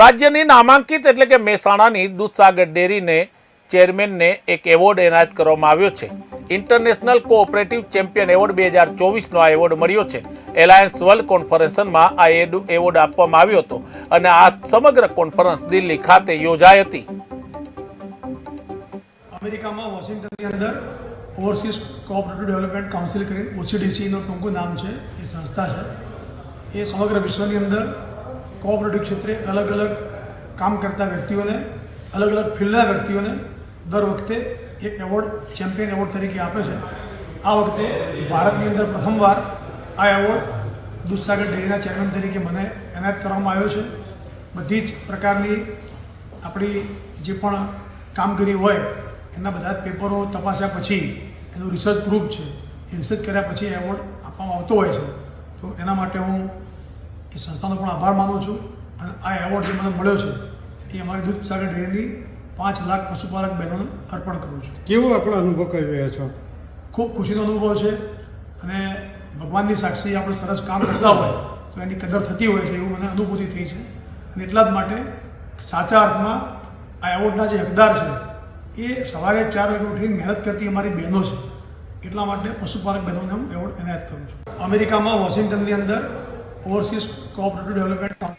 રાજ્યની નામાંકિત એટલે કે મહેસાણાની દૂધસાગર ડેરીને ચેરમેનને એક એવોર્ડ એનાયત કરવામાં આવ્યો છે. ઇન્ટરનેશનલ કોઓપરેટિવ ચેમ્પિયન એવોર્ડ બે હજાર ચોવીસનો આ એવોર્ડ મળ્યો છે. એલાયન્સ વર્લ્ડ કોન્ફરન્સમાં આ એવોર્ડ આપવામાં આવ્યો હતો અને આ સમગ્ર કોન્ફરન્સ દિલ્હી ખાતે યોજાઈ હતી. અમેરિકામાં વોશિંગ્ટનની અંદર ઓવરસીઝ કોઓપરેટિવ ડેવલપમેન્ટ કાઉન્સિલ કરી, ઓસીડીસીનું ટૂંકું નામ છે, એ સંસ્થા છે. એ સમગ્ર વિશ્વની અંદર કોઓપરેટિવ ક્ષેત્રે અલગ અલગ કામ કરતા વ્યક્તિઓને, અલગ અલગ ફિલ્ડના વ્યક્તિઓને દર વખતે એક એવોર્ડ, ચેમ્પિયન એવોર્ડ તરીકે આપે છે. આ વખતે ભારતની અંદર પ્રથમવાર આ એવોર્ડ દૂધસાગર ડેરીના ચેરમેન તરીકે મને એનાયત કરવામાં આવ્યો છે. બધી જ પ્રકારની આપણી જે પણ કામગીરી હોય, એના બધા જ પેપરો તપાસ્યા પછી, એનું રિસર્ચ પ્રૂફ છે. એ રિસર્ચ કર્યા પછી એવોર્ડ આપવામાં આવતો હોય છે. તો એના માટે હું એ સંસ્થાનો પણ આભાર માનું છું અને આ એવોર્ડ જે મને મળ્યો છે એ અમારી દૂધસાગર ડેરીની પાંચ લાખ પશુપાલક બહેનોને અર્પણ કરું છું. કેવો આપણો અનુભવ કરી રહ્યા છો? ખૂબ ખુશીનો અનુભવ છે અને ભગવાનની સાક્ષી આપણે સરસ કામ કરતા હોય તો એની કદર થતી હોય છે એવું મને અનુભૂતિ થઈ છે. અને એટલા જ માટે સાચા અર્થમાં આ એવોર્ડના જે હકદાર છે એ સવારે ચાર વાગે ઉઠીને મહેનત કરતી અમારી બહેનો છે. એટલા માટે પશુપાલક બહેનોને હું એવોર્ડ એનાયત કરું છું. અમેરિકામાં વોશિંગ્ટનની અંદર ઓવરસીઝ કોઓપરેટિવ ડેવલપમેન્ટ